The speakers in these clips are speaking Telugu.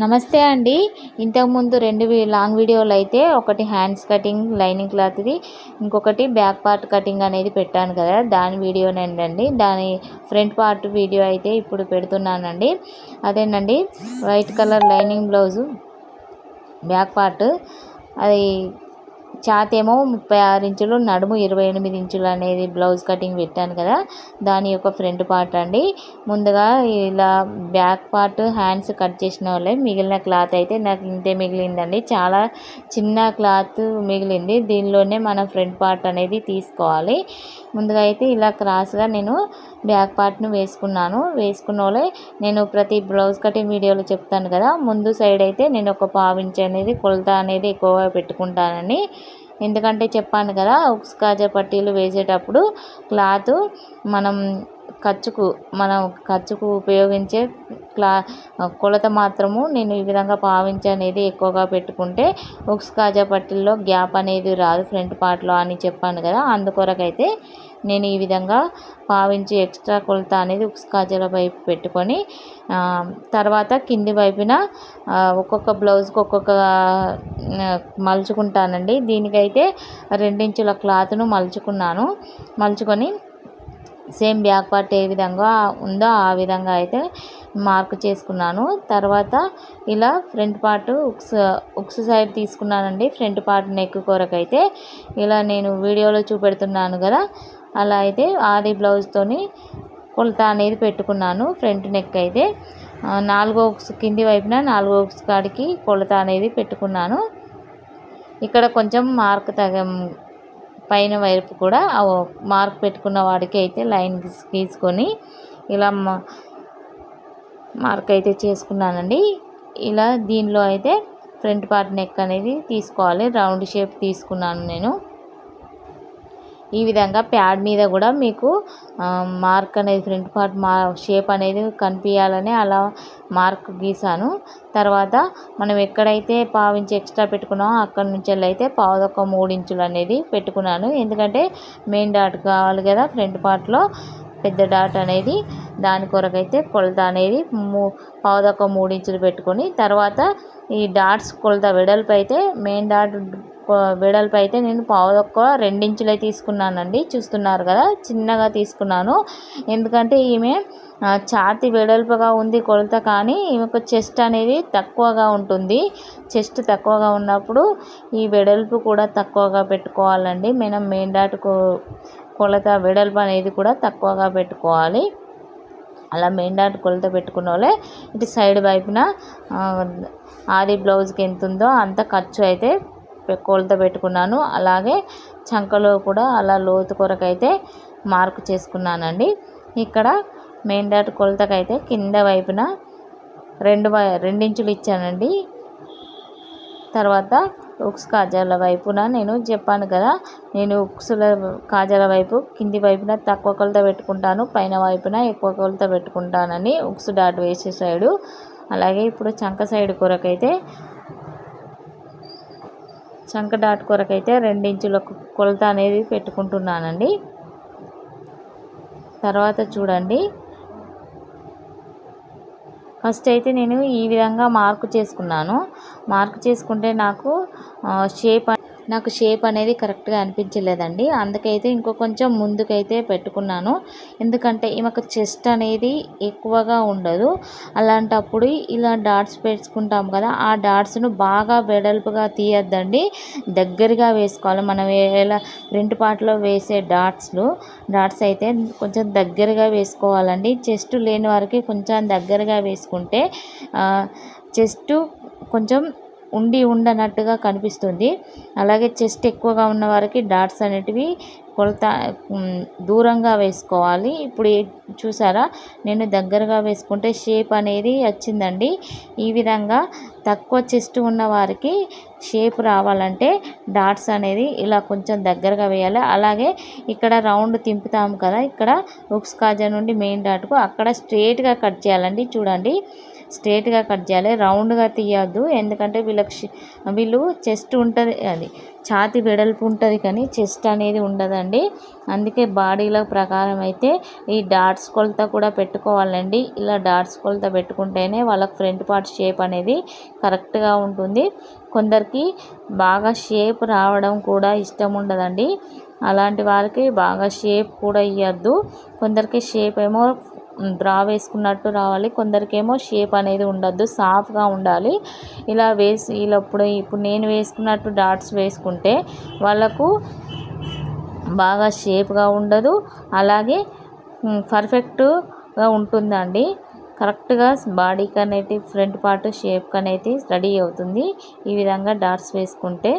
నమస్తే అండి. ఇంతకుముందు రెండు లాంగ్ వీడియోలు అయితే ఒకటి హ్యాండ్స్ కటింగ్ లైనింగ్ క్లాత్ది ఇంకొకటి బ్యాక్ పార్ట్ కటింగ్ అనేది పెట్టాను కదా. దాని వీడియోనండి దాని ఫ్రంట్ పార్ట్ వీడియో అయితే ఇప్పుడు పెడుతున్నానండి. అదేనండి white colour lining blouse back part అది చాతేమో ఏమో ముప్పై ఆరు ఇంచులు నడుము ఇరవై ఎనిమిది ఇంచులు అనేది బ్లౌజ్ కటింగ్ పెట్టాను కదా. దాని యొక్క ఫ్రంట్ పార్ట్ అండి. ముందుగా ఇలా బ్యాక్ పార్ట్ హ్యాండ్స్ కట్ చేసిన వాళ్ళే. మిగిలిన క్లాత్ అయితే నాకు ఇంతే మిగిలిందండి. చాలా చిన్న క్లాత్ మిగిలింది. దీనిలోనే మనం ఫ్రంట్ పార్ట్ అనేది తీసుకోవాలి. ముందుగా అయితే ఇలా క్రాస్గా నేను బ్యాక్ పార్ట్ను వేసుకున్నాను. వేసుకున్న వాళ్ళే నేను ప్రతి బ్లౌజ్ కటింగ్ వీడియోలో చెప్తాను కదా. ముందు సైడ్ అయితే నేను ఒక పావించి అనేది కొలత అనేది ఎక్కువగా పెట్టుకుంటానని ఎందుకంటే చెప్పాను కదా ఉక్స్ కాజా పట్టీలు వేసేటప్పుడు క్లాత్ మనం ఖర్చుకు మనం ఖర్చుకు ఉపయోగించే క్లా కొలత మాత్రము నేను ఈ విధంగా పావించి అనేది ఎక్కువగా పెట్టుకుంటే ఉక్స్ కాజా పట్టీల్లో గ్యాప్ అనేది రాదు ఫ్రంట్ పార్ట్లో అని చెప్పాను కదా అందుకొరకైతే నేను ఈ విధంగా పావించి ఎక్స్ట్రా కొలత అనేది ఉక్స్ కాజాల వైపు పెట్టుకొని తర్వాత కింది వైపున ఒక్కొక్క బ్లౌజ్కి ఒక్కొక్క మలుచుకుంటానండి. దీనికైతే రెండించుల క్లాత్ను మలుచుకున్నాను. మలుచుకొని సేమ్ బ్యాక్ పార్ట్ ఏ విధంగా ఉందో ఆ విధంగా అయితే మార్క్ చేసుకున్నాను. తర్వాత ఇలా ఫ్రంట్ పార్ట్ ఉక్స్ ఉక్స్ సైడ్ తీసుకున్నానండి. ఫ్రంట్ పార్ట్ నెక్ కొరకైతే ఇలా నేను వీడియోలో చూపెడుతున్నాను కదా అలా అయితే ఆది బ్లౌజ్తోని కొలత అనేది పెట్టుకున్నాను ఫ్రంట్ నెక్ అయితే. నాలుగో ఉక్స్ కింది వైపున నాలుగో ఉక్స్ కాడికి కొలత అనేది పెట్టుకున్నాను. ఇక్కడ కొంచెం మార్క్ తగ పైన వైపు కూడా మార్క్ పెట్టుకున్న వాడికి అయితే లైన్ గీసుకొని ఇలా మార్క్ అయితే చేసుకున్నానండి. ఇలా దీనిలో అయితే ఫ్రంట్ పార్ట్ నెక్ అనేది తీసుకోవాలి. రౌండ్ షేప్ తీసుకున్నాను నేను. ఈ విధంగా ప్యాడ్ మీద కూడా మీకు మార్క్ అనేది ఫ్రంట్ పార్ట్ మా షేప్ అనేది కనిపించాలని అలా మార్క్ గీసాను. తర్వాత మనం ఎక్కడైతే పావించి ఎక్స్ట్రా పెట్టుకున్నామో అక్కడ నుంచి అయితే పావుదొక్క మూడు ఇంచులు అనేది పెట్టుకున్నాను. ఎందుకంటే మెయిన్ డాట్ కావాలి కదా ఫ్రంట్ పార్ట్లో పెద్ద డాట్ అనేది. దాని కొరకైతే కొలత అనేది మూ పావుదొక్క మూడు ఇంచులు పెట్టుకొని తర్వాత ఈ డాట్స్ కొలత వెడల్పు అయితే మెయిన్ డాట్ వెడల్పు అయితే నేను పావుదొక్క రెండించులే తీసుకున్నానండి. చూస్తున్నారు కదా చిన్నగా తీసుకున్నాను. ఎందుకంటే ఈమె ఛాతి వెడల్పుగా ఉంది కొలత కానీ ఈమెకు చెస్ట్ అనేది తక్కువగా ఉంటుంది. చెస్ట్ తక్కువగా ఉన్నప్పుడు ఈ వెడల్పు కూడా తక్కువగా పెట్టుకోవాలండి. మనం మెయిన్ డాట్ కొలత వెడల్పు అనేది కూడా తక్కువగా పెట్టుకోవాలి. అలా మెయిన్ డాట్ కొలత పెట్టుకున్న వాళ్ళే ఇటు సైడ్ వైపున ఆది బ్లౌజ్కి ఎంత ఉందో అంత ఖర్చు అయితే కొలత పెట్టుకున్నాను. అలాగే చంకలో కూడా అలా లోతు కొరకైతే మార్కు చేసుకున్నానండి. ఇక్కడ మెయిన్ డాట్ కొలతకైతే కింద వైపున రెండు వై రెండించులు ఇచ్చానండి. తర్వాత ఉక్స్ కాజాల వైపున నేను చెప్పాను కదా నేను ఉక్సుల కాజాల వైపు కింది వైపున తక్కువ కొలత పెట్టుకుంటాను పైన వైపున ఎక్కువ కొలత పెట్టుకుంటానని ఉక్స్ డాట్ వేసే సైడు. అలాగే ఇప్పుడు చంక సైడ్ కొరకైతే చంక డాట్ కొరకైతే రెండించుల కొలత అనేది పెట్టుకుంటున్నానండి. తర్వాత చూడండి. ఫస్ట్ అయితే నేను ఈ విధంగా మార్కు చేసుకున్నాను. మార్కు చేసుకుంటే నాకు షేప్ నాకు షేప్ అనేది కరెక్ట్గా అనిపించలేదండి. అందుకైతే ఇంకో కొంచెం ముందుకైతే పెట్టుకున్నాను. ఎందుకంటే ఈమెకు చెస్ట్ అనేది ఎక్కువగా ఉండదు. అలాంటప్పుడు ఇలా డాట్స్ పెట్టుకుంటాం కదా ఆ డాట్స్ను బాగా వెడల్పుగా తీయద్దండి. దగ్గరగా వేసుకోవాలి. మనం ఎలా ప్రింట్ పార్ట్లో వేసే డాట్స్లు డాట్స్ అయితే కొంచెం దగ్గరగా వేసుకోవాలండి. చెస్ట్ లేని వారికి కొంచెం దగ్గరగా వేసుకుంటే చెస్ట్ కొంచెం ఉండి ఉండనట్టుగా కనిపిస్తుంది. అలాగే చెస్ట్ ఎక్కువగా ఉన్న వారికి డాట్స్ అనేటివి కొలత దూరంగా వేసుకోవాలి. ఇప్పుడు ఏ- చూసారా? నేను దగ్గరగా వేసుకుంటే షేప్ అనేది వచ్చిందండి. ఈ విధంగా తక్కువ చెస్ట్ ఉన్న వారికి షేప్ రావాలంటే డాట్స్ అనేది ఇలా కొంచెం దగ్గరగా వేయాలి. అలాగే ఇక్కడ రౌండ్ తింపుతాము కదా ఇక్కడ ఉక్స్ కాజా నుండి మెయిన్ డాట్కు అక్కడ స్ట్రేట్గా కట్ చేయాలండి. చూడండి. స్ట్రేట్గా కట్ చేయాలి రౌండ్గా తీయద్దు. ఎందుకంటే వీళ్ళకి వీళ్ళు చెస్ట్ ఉంటుంది అది ఛాతి వెడల్పు ఉంటుంది కానీ చెస్ట్ అనేది ఉండదండి. అందుకే బాడీల ప్రకారం అయితే ఈ డాట్స్ కొలత కూడా పెట్టుకోవాలండి. ఇలా డాట్స్ కొలత పెట్టుకుంటేనే వాళ్ళకి ఫ్రంట్ పార్ట్ షేప్ అనేది కరెక్ట్గా ఉంటుంది. కొందరికి బాగా షేప్ రావడం కూడా ఇష్టం ఉండదండి. అలాంటి వారికి బాగా షేప్ కూడా ఇవ్వద్దు కొందరికి షేప్ ఏమో డ్రా వేసుకున్నట్టు రావాలి. కొందరికేమో షేప్ అనేది ఉండద్దు సాఫ్గా ఉండాలి. ఇలా వేసి ఇలా ఇప్పుడు ఇప్పుడు నేను వేసుకున్నట్టు డాట్స్ వేసుకుంటే వాళ్ళకు బాగా షేప్గా ఉండదు. అలాగే పర్ఫెక్ట్గా ఉంటుందండి. కరెక్ట్గా బాడీకి అనేది ఫ్రంట్ పార్ట్ షేప్కి అనేది రెడీ అవుతుంది. ఈ విధంగా డాట్స్ వేసుకుంటే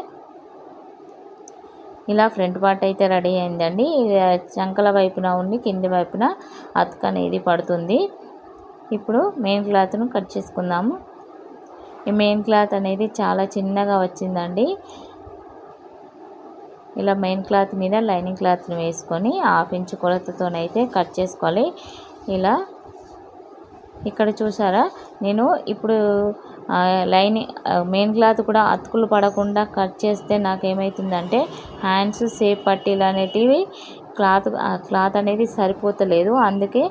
ఇలా ఫ్రంట్ పార్ట్ అయితే రెడీ అయిందండి. చంకల వైపున ఉండి కింది వైపున అతుక అనేది పడుతుంది. ఇప్పుడు మెయిన్ క్లాత్ను కట్ చేసుకుందాము. ఈ మెయిన్ క్లాత్ అనేది చాలా చిన్నగా వచ్చిందండి. ఇలా మెయిన్ క్లాత్ మీద లైనింగ్ క్లాత్ని వేసుకొని హాఫ్ ఇంచ్ కొలతతోనైతే కట్ చేసుకోవాలి. ఇలా ఇక్కడ చూసారా? నేను ఇప్పుడు లైన్ లైనింగ్ మెయిన్ క్లాత్ కూడా అతుకులు పడకుండా కట్ చేస్తే నాకు ఏమవుతుందంటే హ్యాండ్స్ సేఫ్ పట్టీలు అనేటివి క్లాత్ ఆ క్లాత్ అనేది సరిపోతలేదు. అందుకే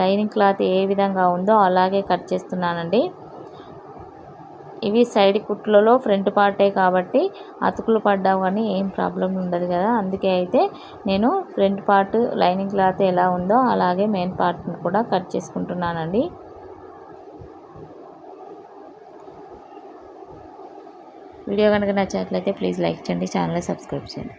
లైనింగ్ క్లాత్ ఏ విధంగా ఉందో అలాగే కట్ చేస్తున్నానండి. ఇవి సైడ్ కుట్లలో ఫ్రంట్ పార్టే కాబట్టి అతుకులు పడ్డా కానీ ఏం ప్రాబ్లం ఉండదు కదా. అందుకే అయితే నేను ఫ్రంట్ పార్ట్ లైనింగ్ క్లాత్ ఎలా ఉందో అలాగే మెయిన్ పార్ట్ని కూడా కట్ చేసుకుంటున్నానండి. వీడియో కనుక నచ్చినట్లయితే ప్లీజ్ లైక్ చేయండి ఛానల్ సబ్స్క్రైబ్ చేయండి.